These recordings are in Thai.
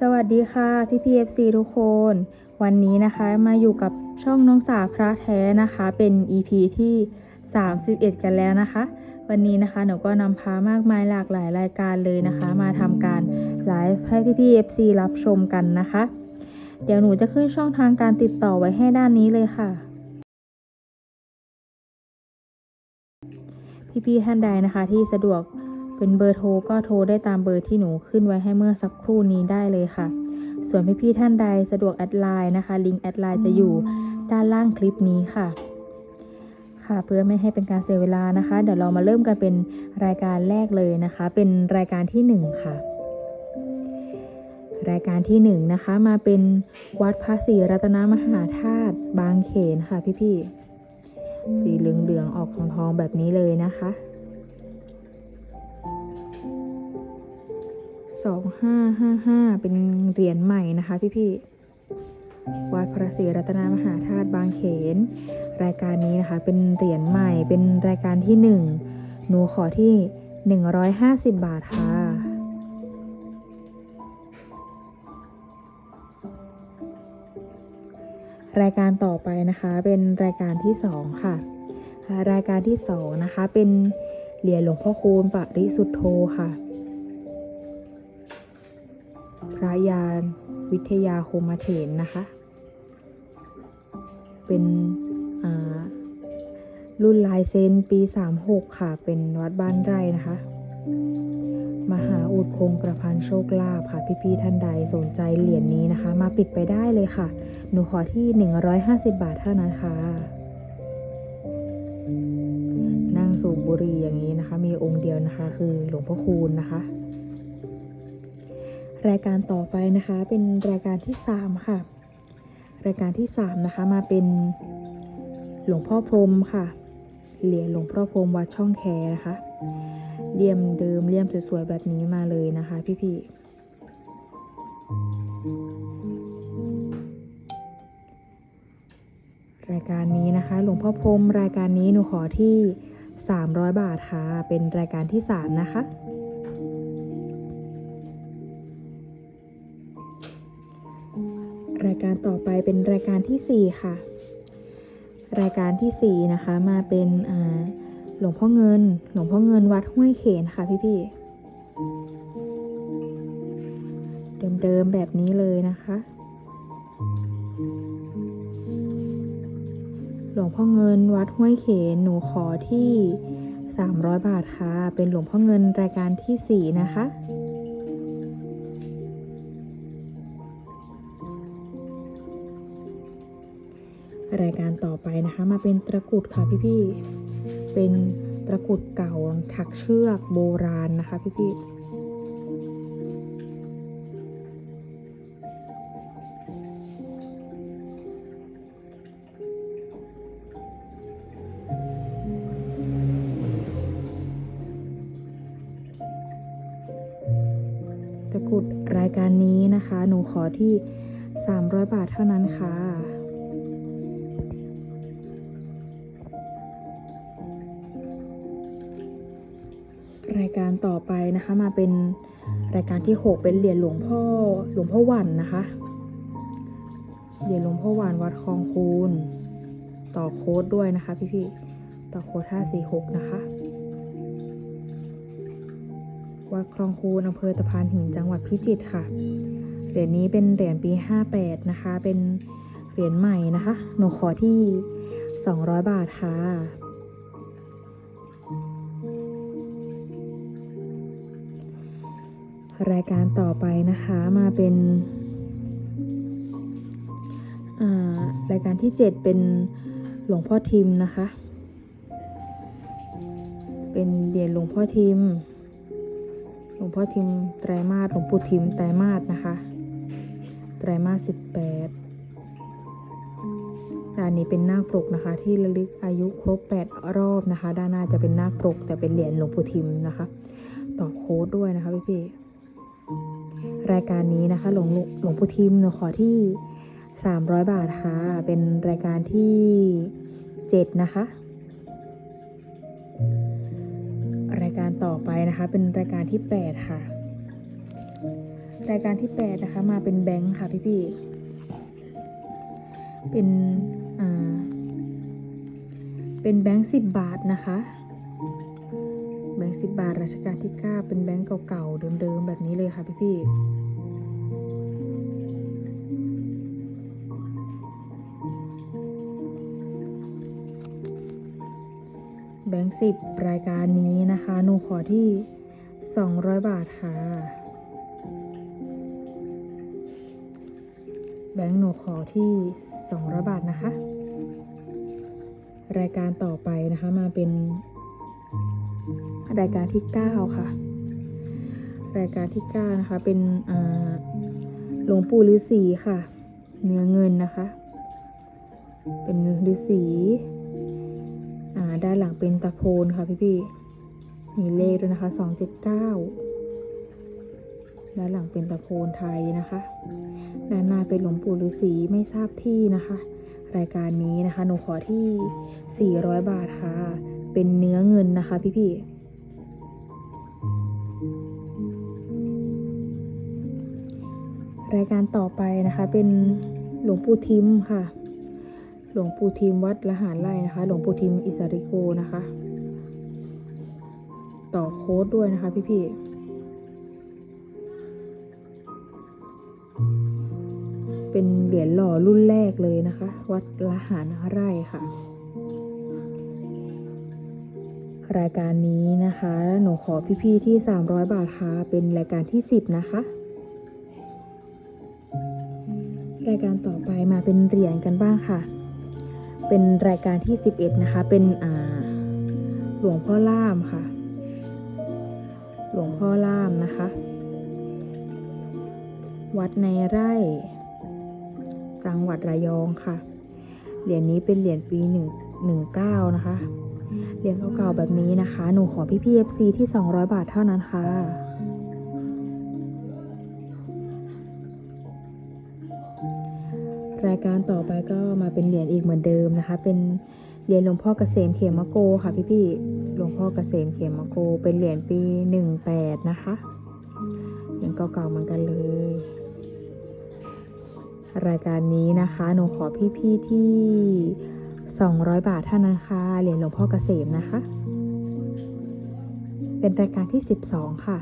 สวัสดีค่ะพี่พีเอฟซีทุกคน วันนี้นะคะมาอยู่กับช่องน้องสาพระแท้นะคะ เป็น EP ที่ 31 กันแล้วนะคะ วันนี้นะคะหนูก็นำพามากมายหลากหลายรายการเลยนะคะ มาทำการไลฟ์ให้พี่พีเอฟซีรับชมกันนะคะ เดี๋ยวหนูจะขึ้นช่องทางการติดต่อไว้ให้ด้านนี้เลยค่ะพี่ๆท่านใดนะคะที่สะดวก เป็นเบอร์โทรก็โทรได้ตามเบอร์ที่หนูขึ้นไว้ให้เมื่อสักครู่นี้ได้เลยค่ะ ส่วนพี่ๆท่านใดสะดวกแอดไลน์นะคะ ลิงก์แอดไลน์จะอยู่ด้านล่างคลิปนี้ค่ะ ค่ะเพื่อไม่ให้เป็นการเสียเวลานะคะ เดี๋ยวเรามาเริ่มกันเป็นรายการแรกเลยนะคะ เป็นรายการที่หนึ่งค่ะรายการที่หนึ่งนะคะ มาเป็นวัดพระศรีรัตนมหาธาตุบางเขนค่ะพี่ๆสีเหลืองๆออกทองๆแบบนี้เลยนะคะ สองห้าห้าห้าเป็นเหรียญใหม่นะคะพี่ๆวัดพระศรีรัตนมหาธาตุบางเขน รายการนี้นะคะเป็นเหรียญใหม่เป็นรายการที่หนึ่งหนูขอที่หนึ่งร้อยห้าสิบบาทค่ะรายการต่อไปนะคะเป็นรายการที่สองค่ะ รายการที่สองนะคะเป็นเหรียญหลวงพ่อคูณปริสุทธโธค่ะ ระยานวิทยาโคมเถนนะคะ เป็นรุ่นลายเซนปี 36 ค่ะ เป็นวัดบ้านไร่นะคะ มหาอุดคงกระพันโชคลาภค่ะ พี่ๆท่านใดสนใจเหรียญนี้นะคะ มาปิดไปได้เลยค่ะ หนูขอที่ 150 บาทเท่านั้นค่ะ นั่งสูบบุหรี่อย่างนี้นะคะ มีองค์เดียวนะคะ คือหลวงพ่อคูณนะคะ รายการต่อไปนะคะ เป็นรายการที่สามค่ะ รายการที่สามนะคะมาเป็นหลวงพ่อพรมค่ะเหรียญหลวงพ่อพรมวัดช่องแคนะคะเลี่ยมเดิมเลี่ยมสวยๆแบบนี้มาเลยนะคะ พี่ๆรายการนี้นะคะ หลวงพ่อพรมรายการนี้หนูขอที่ 300 บาทค่ะ เป็นรายการที่ 3 นะคะ รายการต่อไปเป็นรายการที่ 4 ค่ะ รายการที่ 4 นะคะ มาเป็นหลวงพ่อเงิน หลวงพ่อเงินวัดห้วยเขนค่ะพี่ๆเดิมๆแบบนี้เลยนะคะ หลวงพ่อเงินวัดห้วยเขนหนูขอที่ 300 บาทค่ะ เป็นหลวงพ่อเงินรายการที่ 4 นะคะ รายการต่อไปนะคะ มาเป็นตะกุดค่ะพี่ๆเป็นตะกุดเก่าถักเชือกโบราณนะคะพี่ๆตะกุดรายการนี้นะคะ หนูขอที่ 300 บาทเท่านั้นค่ะ ที่ 6 เป็นเหรียญหลวงพ่อหลวงพ่อหวันนะคะ เหรียญหลวงพ่อหวันวัดคลองคูนต่อโค้ดด้วยนะคะ พี่ๆต่อโค้ด546 นะคะ วัดคลองคูนอำเภอตะพานหินจังหวัดพิจิตรค่ะ เหรียญนี้เป็นเหรียญปี 58 นะคะ เป็นเหรียญใหม่นะคะ หนูขอที่ 200 บาทค่ะ รายการต่อไปนะคะมาเป็นรายการที่ 7 เป็นหลวงพ่อทิมนะคะ เป็นเหรียญหลวงพ่อทิม หลวงพ่อทิมไตรมาสหลวงปู่ทิมไตรมาสนะคะ ไตรมาสสิบแปดอันนี้เป็นนาคปกนะคะ ที่ระลึกอายุครบแปดรอบนะคะ ด้านหน้าจะเป็นนาคปกแต่เป็นเหรียญหลวงปู่ทิมนะคะ ต่อโค้ดด้วยนะคะพี่พี่ๆ รายการนี้นะคะหลวงหลวงปู่ทิมหนูขอที่สามร้อยบาทค่ะ เป็นรายการที่เจ็ดนะคะ รายการต่อไปนะคะ เป็นรายการที่ 8 ค่ะ รายการที่ 8 นะคะ มาเป็นแบงค์ค่ะพี่ๆเป็น อ่า เป็นแบงค์สิบบาทนะคะ แบงค์สิบบาทรัชกาลที่ 9 เป็นแบงค์เก่าๆ เดิมๆ แบบนี้เลยค่ะพี่ๆ แบงค์สิบรายการนี้นะคะ หนูขอที่ 200 บาทค่ะ แบงค์หนูขอที่ 200 บาทนะคะ รายการต่อไปนะคะมาเป็น รายการที่ 9 ค่ะ รายการที่ 9 นะคะ เป็นหลวงปู่ฤาษีค่ะ เนื้อเงินนะคะ เป็นฤาษีอ่าด้านหลังเป็นตะโพนค่ะพี่พี่มีเลขด้วยนะคะ 279 ด้านหลังเป็นตะโพนไทยนะคะ ด้านหน้าเป็นหลวงปู่ฤาษีไม่ทราบที่นะคะ รายการนี้นะคะ หนูขอที่ 400 บาทค่ะ เป็นเนื้อเงินนะคะพี่พี่ รายการต่อไปนะคะ เป็นหลวงปู่ทิมค่ะ หลวงปู่ทิมวัดละหารไร่นะคะ หลวงปู่ทิมอิสริโกนะคะ ต่อโค้ดด้วยนะคะ พี่พี่ๆเป็นเหรียญหล่อรุ่นแรกเลยนะคะ วัดละหารไร่ค่ะ รายการนี้นะคะ หนูขอพี่ๆที่ 300 บาทค่ะ เป็นรายการที่ 10 นะคะายการต่อไปมาเป็นเหรียญกันบ้างค่ะ เป็นรายการที่ 11 นะคะ เป็นอ่าหลวงพ่อล่ามค่ะ หลวงพ่อล่ามนะคะ วัดในไร่ จังหวัดระยองค่ะ เหรียญนี้เป็นเหรียญปีหนึ่งหนึ่งเก้านะคะ เหรียญเก่าๆแบบนี้นะคะ หนูขอพี่พีเอฟซีที่ 200 บาทเท่านั้นค่ะ รายการต่อไปก็มาเป็นเหรียญอีกเหมือนเดิมนะคะ เป็นเหรียญหลวงพ่อเกษมเขมโกค่ะพี่พี่ๆหลวงพ่อเกษมเขมโก เป็นเหรียญปี18นะคะเหรียญเก่าๆเหมือนกันเลย รายการนี้นะคะหนูขอพี่ๆที่200บาทเท่านั้นค่ะเหรียญหลวงพ่อเกษมนะคะ เป็นรายการที่12ค่ะ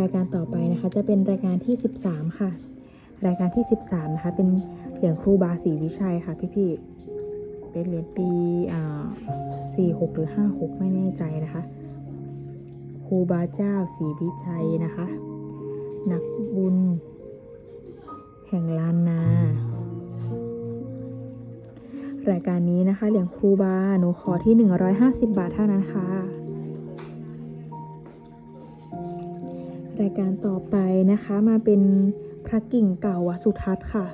รายการต่อไปนะคะจะเป็นรายการที่13ค่ะ รายการที่ 13 นะคะ เป็นเหรียญครูบาศรีวิชัยค่ะพี่ๆเป็นเหรียญปีอ่า46หรือ56ไม่แน่ใจนะคะครูบาเจ้าศรีวิชัยนะคะ นักบุญ แห่งลานนา รายการนี้นะคะเหรียญครูบาหนูขอที่ 150 บาทเท่านั้นค่ะ รายการต่อไปนะคะมาเป็น พระกิ่งเก่าวัดสุทัศน์ค่ะ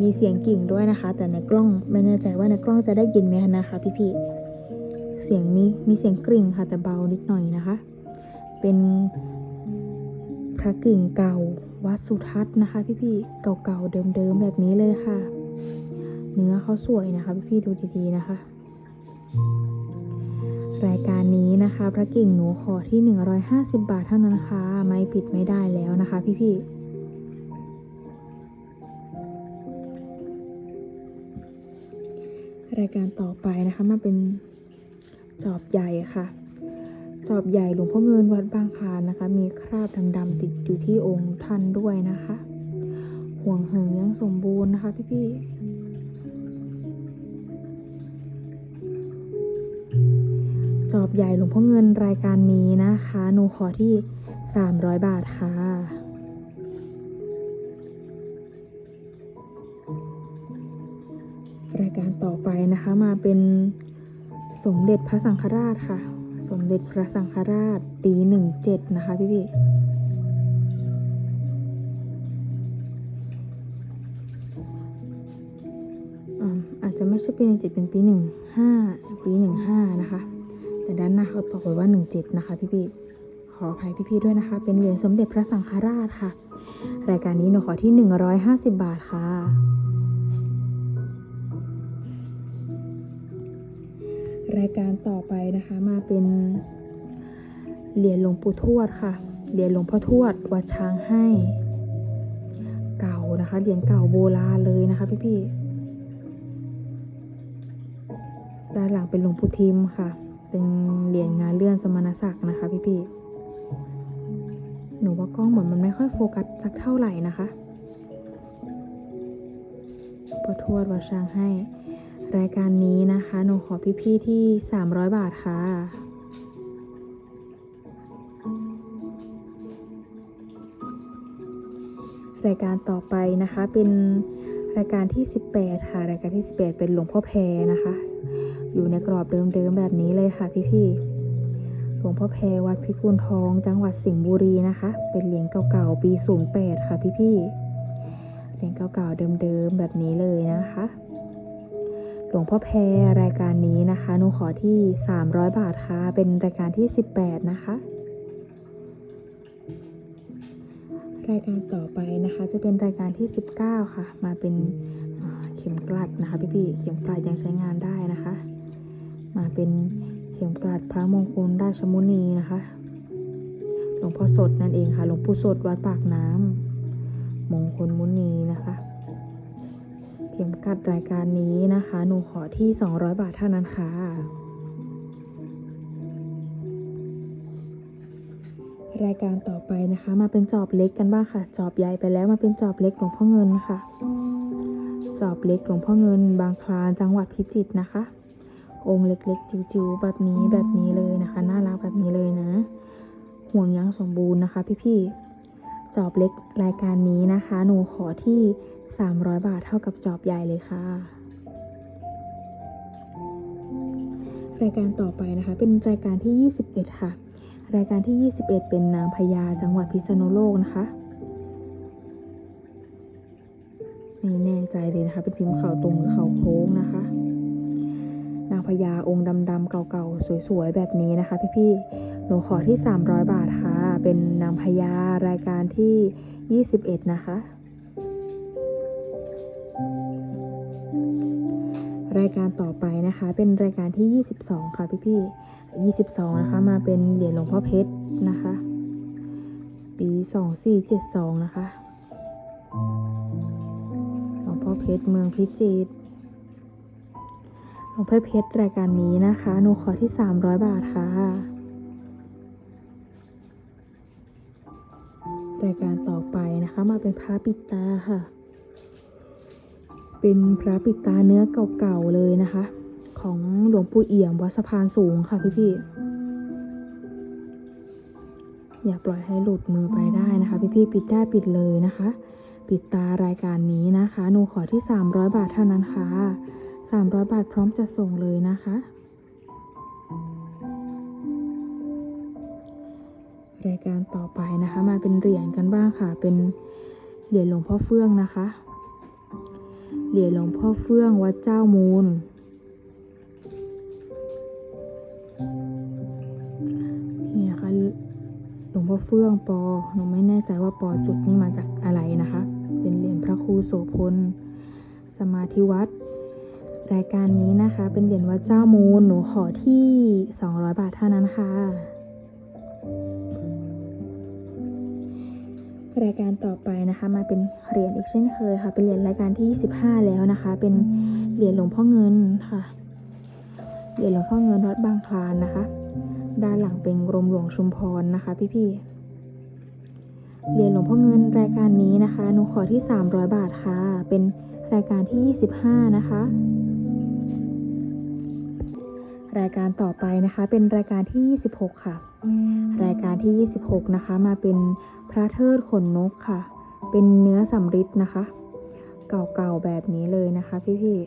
มีเสียงกิ่งด้วยนะคะ แต่ในกล้องไม่แน่ใจว่าในกล้องจะได้ยินไหมนะคะพี่ๆเสียงมีมีเสียงกริ่งค่ะแต่เบานิดหน่อยนะคะ เป็นพระกิ่งเก่าวัดสุทัศน์นะคะ พี่ๆเก่าๆเดิมๆแบบนี้เลยค่ะ เนื้อเขาสวยนะคะ พี่ๆดูดีๆนะคะรายการนี้นะคะ พระกิ่งหนูขอที่ 150 บาทเท่านั้นค่ะไม่ผิดไม่ได้แล้วนะคะพี่ๆ รายการต่อไปนะคะมาเป็นจอบใหญ่ค่ะ จอบใหญ่หลวงพ่อเงินวัดบางคานนะคะ มีคราบดำๆติดอยู่ที่องค์ท่านด้วยนะคะ ห่วงเหิงยังสมบูรณ์นะคะพี่ๆจอบใหญ่หลวงพ่อเงินรายการนี้นะคะหนูขอที่ 300 บาทค่ะ นะคะ มาเป็นสมเด็จพระสังฆราชค่ะ สมเด็จพระสังฆราชปีหนึ่งเจ็ดนะคะพี่พี่อาจจะไม่ใช่ปีหนึ่งเจ็ดเป็นปีหนึ่งห้าปีหนึ่งห้านะคะ แต่ด้านหน้าเขาบอกไว้ว่าหนึ่งเจ็ดนะคะพี่พี่ขออภัยพี่พี่ด้วยนะคะ เป็นเหรียญสมเด็จพระสังฆราชค่ะ รายการนี้หนูขอที่หนึ่งร้อยห้าสิบบาทค่ะ รายการต่อไปนะคะ มาเป็นเหรียญหลวงปู่ทวดค่ะเหรียญหลวงพ่อทวดวัดช้างให้ เก่านะคะเหรียญเก่าโบราณเลยนะคะพี่พี่ๆด้านหลังเป็นหลวงปู่ทิมค่ะ เป็นเหรียญงานเลื่อนสมณศักดิ์นะคะพี่พี่ๆหนูว่ากล้องเหมือนมันไม่ค่อยโฟกัสสักเท่าไหร่นะคะพ่อทวดวัดช้างให้ รายการนี้นะคะ หนูขอพี่ๆที่ 300 บาทค่ะ รายการต่อไปนะคะเป็นรายการที่ 18 ค่ะ รายการที่ 18 เป็นหลวงพ่อแพรนะคะ อยู่ในกรอบเดิมๆแบบนี้เลยค่ะพี่ๆ หลวงพ่อแพรวัดพิกุลทอง จังหวัดสิงห์บุรีนะคะ เป็นเหรียญเก่าๆ ปี 08 ค่ะพี่ๆ เหรียญเก่าๆเดิมๆแบบนี้เลยนะคะ หลวงพ่อแพรรายการนี้นะคะหนูขอที่ 300 บาทค่ะ เป็นรายการที่ 18 นะคะ รายการต่อไปนะคะจะเป็นรายการที่ 19 ค่ะ มาเป็นเข็มกลัดนะคะพี่ๆเข็มกลัดยังใช้งานได้นะคะ มาเป็นเข็มกลัดพระมงคลราชมุนีนะคะ หลวงพ่อสดนั่นเองค่ะ หลวงปู่สดวัดปากน้ำ กัดรายการนี้นะคะ หนูขอที่ 200 บาทเท่านั้นค่ะ รายการต่อไปนะคะ มาเป็นจอบเล็กกันบ้างค่ะ จอบใหญ่ไปแล้วมาเป็นจอบเล็กหลวงพ่อเงินค่ะ จอบเล็กหลวงพ่อเงิน บางคลานจังหวัดพิจิตรนะคะ องค์เล็กๆ จิ๋วๆแบบนี้แบบนี้เลยนะคะ น่ารักแบบนี้เลยนะ ห่วงยังสมบูรณ์นะคะ พี่ๆจอบเล็กรายการนี้นะคะ หนูขอที่ 300 บาทเท่ากับจอบใหญ่เลยค่ะ รายการต่อไปนะคะ เป็นรายการที่ 21 ค่ะ รายการที่ 21 เป็นนางพญาจังหวัดพิษณุโลกนะคะไม่แน่ใจเลยนะคะ เป็นพิมพ์เข่าตรงหรือเข่าโค้งนะคะ นางพญาองค์ดำๆเก่าๆสวยๆแบบนี้นะคะ พี่ๆหนูขอที่ 300 บาทค่ะ เป็นนางพญารายการที่ 21 นะคะ รายการต่อไปนะคะ เป็นรายการที่ 22 ค่ะพี่ๆ22 นะคะ มาเป็นเหรียญหลวงพ่อเพชรนะคะ ปี 2472 นะคะ หลวงพ่อเพชรเมืองพิจิตร หลวงพ่อเพชรรายการนี้นะคะ หนูขอที่ 300 บาทค่ะ รายการต่อไปนะคะ มาเป็นพระปิดตาค่ะ เป็นพระปิดตาเนื้อเก่าๆเลยนะคะ ของหลวงปู่เอี่ยมวัดสะพานสูงค่ะพี่ๆอย่าปล่อยให้หลุดมือไปได้นะคะ พี่ๆปิดได้ปิดเลยนะคะ ปิดตารายการนี้นะคะหนูขอที่ 300 บาทเท่านั้นค่ะ 300 บาทพร้อมจะส่งเลยนะคะรายการต่อไปนะคะ มาเป็นเหรียญกันบ้างค่ะ เป็นเหรียญหลวงพ่อเฟื่องนะคะ เหรียญหลวงพ่อเฟื่องวัดเจ้ามูล นี่นะคะหลวงพ่อเฟื่องปอ หนูไม่แน่ใจว่าปอจุดนี้มาจากอะไรนะคะ เป็นเหรียญพระครูโสพล สมาธิวัดรายการนี้นะคะ เป็นเหรียญวัดเจ้ามูล หนูขอที่ 200 บาทเท่านั้นค่ะ รายการต่อไปนะคะมาเป็นเหรียญอีกเช่นเคยค่ะ เป็นเหรียญรายการที่25แล้วนะคะ เป็นเหรียญหลวงพ่อเงินค่ะ เหรียญหลวงพ่อเงินวัดบางคลานนะคะ ด้านหลังเป็นกรมหลวงชุมพรนะคะ พี่ๆเหรียญหลวงพ่อเงินรายการนี้นะคะหนูขอที่ 300 บาทค่ะ เป็นรายการที่ 25 นะคะ รายการต่อไปนะคะ เป็นรายการที่ 26 ค่ะ รายการที่ 26 นะคะ มาเป็นพระเทิดขนนกค่ะ เป็นเนื้อสำริดนะคะ เก่าๆแบบนี้เลยนะคะพี่ๆ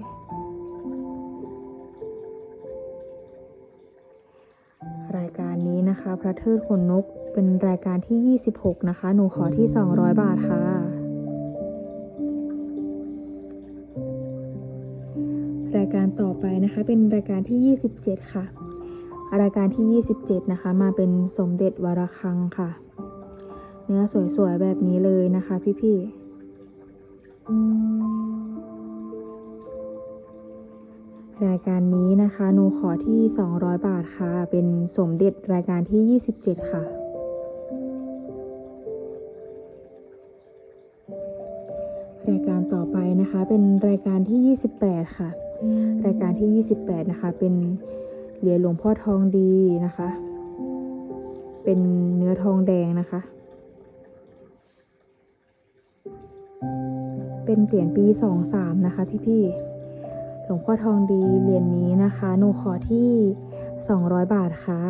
รายการนี้นะคะ พระเทิดขนนกเป็นรายการที่ 26 นะคะ หนูขอที่ 200 บาทค่ะายการต่อไปนะคะ เป็นรายการที่ 27 ค่ะ รายการที่ 27 นะคะ มาเป็นสมเด็จวรคังค่ะ เนื้อสวยๆ แบบนี้เลยนะคะพี่ๆ รายการนี้นะคะหนูขอที่ 200 บาทค่ะ เป็นสมเด็จรายการที่ 27 ค่ะรายการต่อไปนะคะ เป็นรายการที่ 28 ค่ะ รายการที่ 28 นะคะ เป็นเหรียญหลวงพ่อทองดีนะคะ เป็นเนื้อทองแดงนะคะ เป็นเหรียญปี 23 นะคะ พี่ๆ หลวงพ่อทองดีเหรียญนี้นะคะหนูขอที่ 200 บาทค่ะ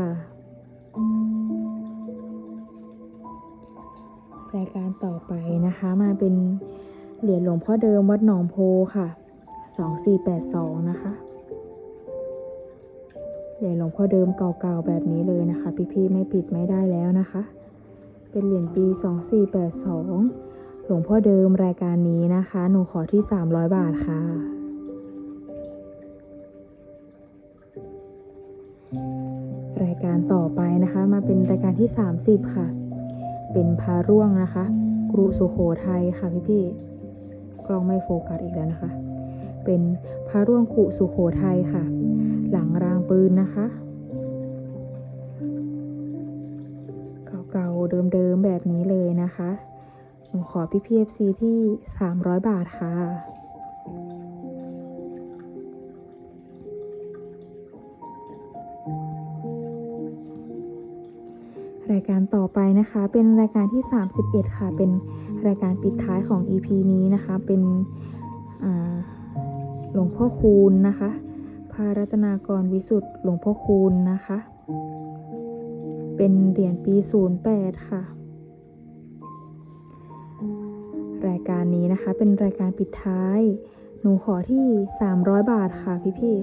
รายการต่อไปนะคะมาเป็นเหรียญหลวงพ่อเดิมวัดหนองโพค่ะ 2482นะคะเหรียญหลวงพ่อเดิมเก่าๆแบบนี้เลยนะคะ พี่ๆไม่ปิดไม่ได้แล้วนะคะ เป็นเหรียญปี2482หลวงพ่อเดิมรายการนี้นะคะ หนูขอที่300บาทค่ะรายการต่อไปนะคะ มาเป็นรายการที่ 30 ค่ะ เป็นพาร่วงนะคะ กรุสุโขทัยค่ะพี่ๆกล้องไม่โฟกัสอีกแล้วนะคะ เป็นพาร่วงกุสุโขทัยค่ะ หลังรางปืนนะคะ เก่าๆเดิมๆแบบนี้เลยนะคะหนูขอพี่พีเอฟซีที่ 300 บาทค่ะรายการต่อไปนะคะ เป็นรายการที่ 31 ค่ะ เป็นรายการปิดท้ายของ EP นี้นะคะ เป็นอ่า หลวงพ่อคูณนะคะ พระรัตนากรวิสุทธ์หลวงพ่อคูณนะคะ เป็นเหรียญปี 08 ค่ะ รายการนี้นะคะเป็นรายการปิดท้าย หนูขอที่ 300 บาทค่ะพี่พี่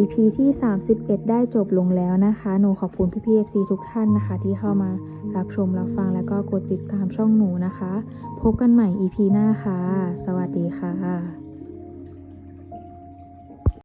EP ที่ 31 ได้จบลงแล้วนะคะหนูขอบคุณพี่พี FC ทุกท่านนะคะ ที่เข้ามารับชมรับฟังแล้วก็กดติดตามช่องหนูนะคะ พบกันใหม่ EP หน้าค่ะ สวัสดีค่ะ